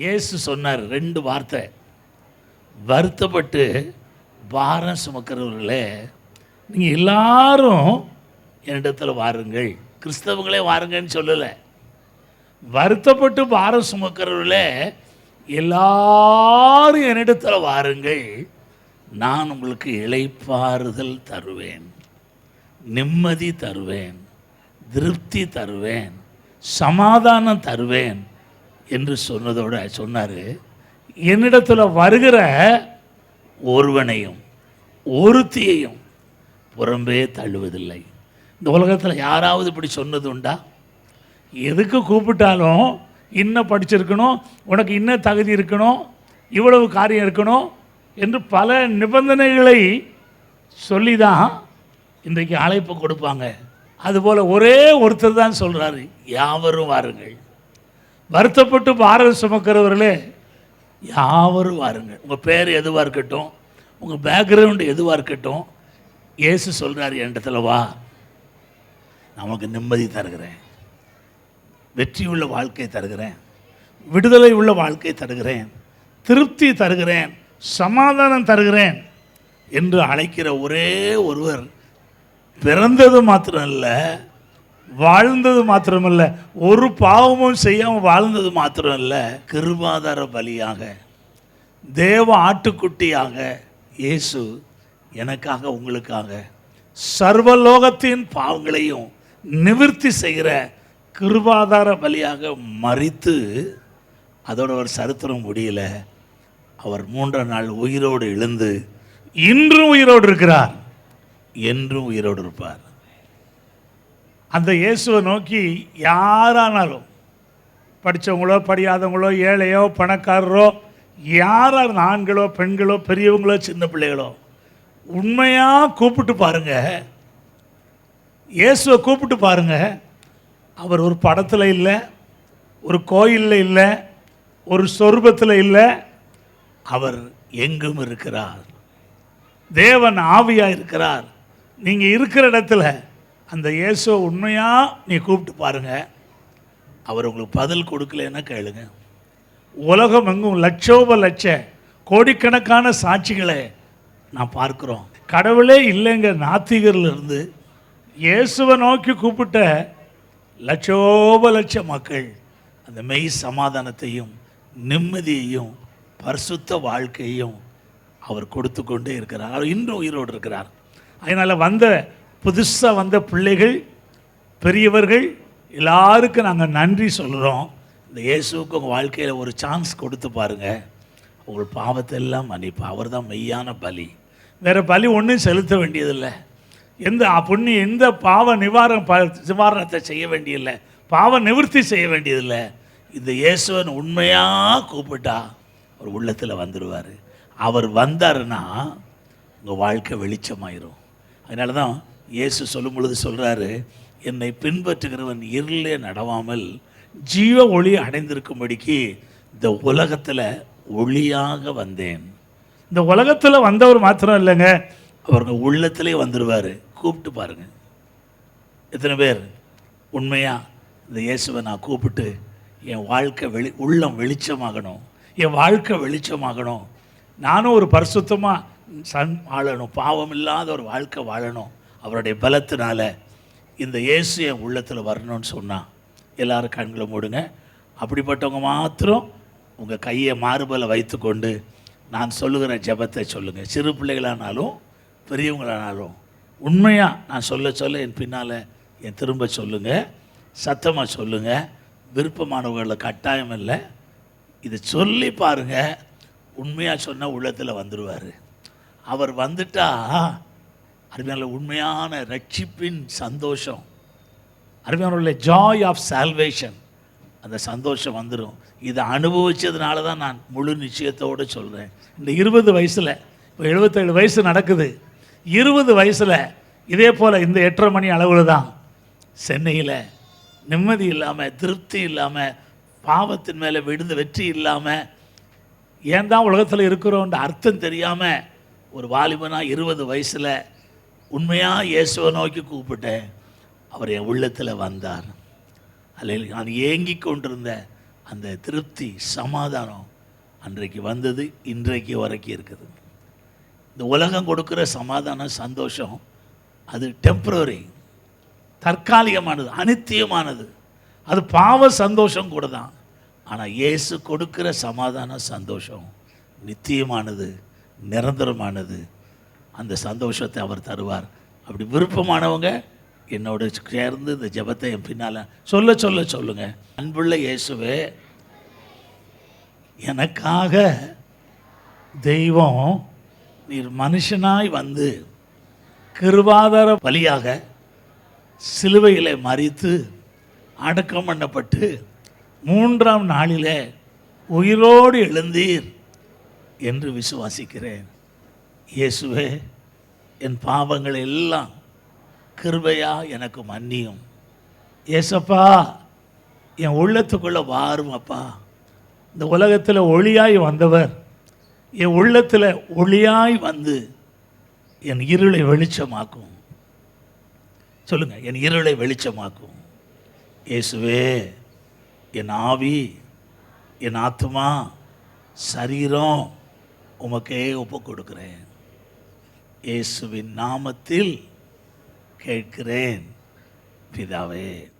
இயேசு சொன்னார் ரெண்டு வார்த்தை. வருத்தப்பட்டு பாரம் சுமக்கிறவர்களே நீங்கள் எல்லாரும் என்னிடத்தில் வாருங்கள். கிறிஸ்தவங்களே வாருங்கன்னு சொல்லலை. வருத்தப்பட்டு பாரம் சுமக்கிறவர்களே எல்லாரும் என்னிடத்தில் வாருங்கள். நான் உங்களுக்கு இழைப்பாறுதல் தருவேன். நிம்மதி தருவேன். திருப்தி தருவேன். சமாதானம் தருவேன். என்று சொன்னதோட சொன்னார். என்னிடத்தில் வருகிற ஒருவனையும் ஒருத்தியையும் புறம்பே தள்ளுவதில்லை. இந்த உலகத்தில் யாராவது இப்படி சொன்னது உண்டா? எதுக்கு கூப்பிட்டாலும் இன்னும் படிச்சிருக்கணும் உனக்கு இன்ன தகுதி இருக்கணும் இவ்வளவு காரியம் இருக்கணும் என்று பல நிபந்தனைகளை சொல்லி தான் இன்றைக்கு அழைப்பு கொடுப்பாங்க. அதுபோல் ஒரே ஒருத்தர் தான் சொல்கிறாரு யாவரும் வாருங்கள். வருத்தப்பட்டு பாரம் சுமக்கிறவர்களே யாவரும் வாருங்கள் உங்கள் பேர் எதுவாக இருக்கட்டும் உங்கள் பேக்ரவுண்டு எதுவாக இருக்கட்டும் இயேசு சொல்கிறார் என்கிட்ட வா. நமக்கு நிம்மதி தருகிறேன். வெற்றி உள்ள வாழ்க்கை தருகிறேன். விடுதலை உள்ள வாழ்க்கை தருகிறேன். திருப்தி தருகிறேன். சமாதானம் தருகிறேன். என்று அழைக்கிற ஒரே ஒருவர் பிறந்தது மாத்திரம் இல்லை வாழ்ந்தது மாத்திரமல்ல ஒரு பாவமும் செய்யாமல் வாழ்ந்தது மாத்திரம் இல்லை கிருபாதார பலியாக தேவ ஆட்டுக்குட்டியாக இயேசு எனக்காக உங்களுக்காக சர்வலோகத்தின் பாவங்களையும் நிவிர்த்தி செய்கிற கிருபாதார பலியாக மறித்து அதோட ஒரு சரித்திரம் முடியல. அவர் மூன்றாம் நாள் உயிரோடு எழுந்து இன்றும் உயிரோடு இருக்கிறார். என்றும் உயிரோடு இருப்பார். அந்த இயேசுவை நோக்கி யாரானாலும் படித்தவங்களோ படியாதவங்களோ ஏழையோ பணக்காரரோ யாராக இருந்த ஆண்களோ பெண்களோ பெரியவங்களோ சின்ன பிள்ளைகளோ உண்மையாக கூப்பிட்டு பாருங்க. இயேசுவை கூப்பிட்டு பாருங்க. அவர் ஒரு படத்தில் இல்லை ஒரு கோயிலில் இல்லை ஒரு சொருபத்தில் இல்லை அவர் எங்கும் இருக்கிறார். தேவன் ஆவியாக இருக்கிறார். நீங்கள் இருக்கிற இடத்துல அந்த இயேசுவை உண்மையாக நீ கூப்பிட்டு பாருங்க. அவர் உங்களுக்கு பதில் கொடுக்கலன்னா கேளுங்க. உலகம் எங்கும் லட்சோப லட்ச கோடிக்கணக்கான சாட்சிகளை நான் பார்க்குறோம். கடவுளே இல்லைங்க நாத்திகர்லேருந்து இயேசுவை நோக்கி கூப்பிட்ட லட்சோப லட்ச மக்கள் அந்த மெய் சமாதானத்தையும் நிம்மதியையும் பரிசுத்த வாழ்க்கையையும் அவர் கொடுத்து கொண்டே இருக்கிறார் இன்றும் உயிரோடு இருக்கிறார். அதனால் வந்த புதுசாக வந்த பிள்ளைகள் பெரியவர்கள் எல்லாருக்கும் நாங்கள் நன்றி சொல்கிறோம் இந்த இயேசுவுக்கு உங்கள் வாழ்க்கையில் ஒரு சான்ஸ் கொடுத்து பாருங்கள் உங்கள் பாவத்தை எல்லாம் மன்னிப்பு. அவர் தான் மெய்யான பலி. வேறு பலி ஒன்றும் செலுத்த வேண்டியதில்லை. எந்த புண்ணி எந்த பாவ நிவாரணம் ப நிவாரணத்தை செய்ய வேண்டியதில்லை. பாவ நிவர்த்தி செய்ய வேண்டியதில்லை. இந்த இயேசுவன் உண்மையாக கூப்பிட்டா அவர் உள்ளத்தில் வந்துடுவார் அவர் வந்தாருன்னா உங்கள் வாழ்க்கை வெளிச்சமாயிரும். அதனால தான் இயேசு சொல்லும் பொழுது சொல்கிறாரு என்னை பின்பற்றுகிறவன் இருளே நடவாமல் ஜீவ ஒளி அடைந்திருக்கும்படிக்கு இந்த உலகத்தில் ஒளியாக வந்தேன். இந்த உலகத்தில் வந்தவர் மாத்திரம் இல்லைங்க. அவருங்க உள்ளத்திலே வந்துடுவார் கூப்பிட்டு பாருங்க. எத்தனை பேர்? உண்மையாக இந்த இயேசுவை நான் கூப்பிட்டு என் வாழ்க்கை வெளி உள்ளம் வெளிச்சமாகணும். என் வாழ்க்கை வெளிச்சமாகணும். நானும் ஒரு பரிசுத்தமாக சன் வாழணும். பாவம் இல்லாத ஒரு வாழ்க்கை வாழணும். அவருடைய பலத்தினால இந்த இயேசு என் உள்ளத்தில் வரணும்னு சொன்னான் எல்லோரும் கண்களை மூடுங்க. அப்படிப்பட்டவங்க மாத்திரம் உங்கள் கையை மார்பலை வைத்துக்கொண்டு நான் சொல்லுகிற ஜெபத்தை சொல்லுங்கள் சிறு பிள்ளைகளானாலும் பெரியவங்களானாலும் உண்மையாக நான் சொல்ல சொல்ல என் பின்னால் என் திரும்ப சொல்லுங்கள் சத்தமாக சொல்லுங்கள் விருப்பமானவர்களை கட்டாயம் இல்லை. இதை சொல்லி பாருங்க. உண்மையாக சொன்னால் உள்ளத்தில் வந்துடுவார் அவர் வந்துட்டா அருமையான உண்மையான ரட்சிப்பின் சந்தோஷம். அருமையான ஜாய் ஆஃப் சால்வேஷன் அந்த சந்தோஷம் வந்துடும் இதை அனுபவிச்சதுனால தான் நான் முழு நிச்சயத்தோடு சொல்கிறேன் இந்த இருபது வயசில் இப்போ எழுபத்தேழு வயசு நடக்குது. இருபது வயசில் இதே போல் இந்த எட்டரை மணி அளவில் தான் சென்னையில் நிம்மதி இல்லாமல் திருப்தி இல்லாமல் பாவத்தின் மேலே விழுந்த வெற்றி இல்லாமல் ஏன் தான் உலகத்தில் இருக்கிறோன்ற அர்த்தம் தெரியாமல் ஒரு வாலிபனாக இருபது வயசில் உண்மையாக இயேசுவை நோக்கி கூப்பிட்டேன். அவர் என் உள்ளத்தில் வந்தார். அல்ல நான் ஏங்கி கொண்டிருந்த அந்த திருப்தி சமாதானம் அன்றைக்கு வந்தது இன்றைக்கு வரைக்கும் இருக்குது. இந்த உலகம் கொடுக்குற சமாதானம் சந்தோஷம் அது டெம்ப்ரவரி தற்காலிகமானது அனித்தியமானது. அது பாவ சந்தோஷம் கூட தான். ஆனால் இயேசு கொடுக்குற சமாதான சந்தோஷம் நித்தியமானது நிரந்தரமானது. அந்த சந்தோஷத்தை அவர் தருவார். அப்படி விருப்பமானவங்க என்னோட சேர்ந்து இந்த ஜெபத்தை என் பின்னால் சொல்ல சொல்ல சொல்லுங்கள் அன்புள்ள இயேசுவே எனக்காக தெய்வம் நீர் மனுஷனாய் வந்து கிருவாதார வழியாக சிலுவையிலே மறித்து அடக்கம் பண்ணப்பட்டு மூன்றாம் நாளிலே உயிரோடு எழுந்தீர் என்று விசுவாசிக்கிறேன். இயேசுவே என் பாவங்கள் எல்லாம் கிருபையா எனக்கு மன்னியும். ஏசப்பா என் உள்ளத்துக்குள்ளே வாரும் அப்பா. இந்த உலகத்தில் ஒளியாய் வந்தவர் என் உள்ளத்தில் ஒளியாய் வந்து என் இருளை வெளிச்சமாக்கும். சொல்லுங்கள் என் இருளை வெளிச்சமாக்கும். இயேசுவே என் ஆவி என் ஆத்மா சரீரம் உமக்கே ஒப்பு கொடுக்குறேன் இயேசுவின் நாமத்தில் கேட்கிறேன். பிதாவே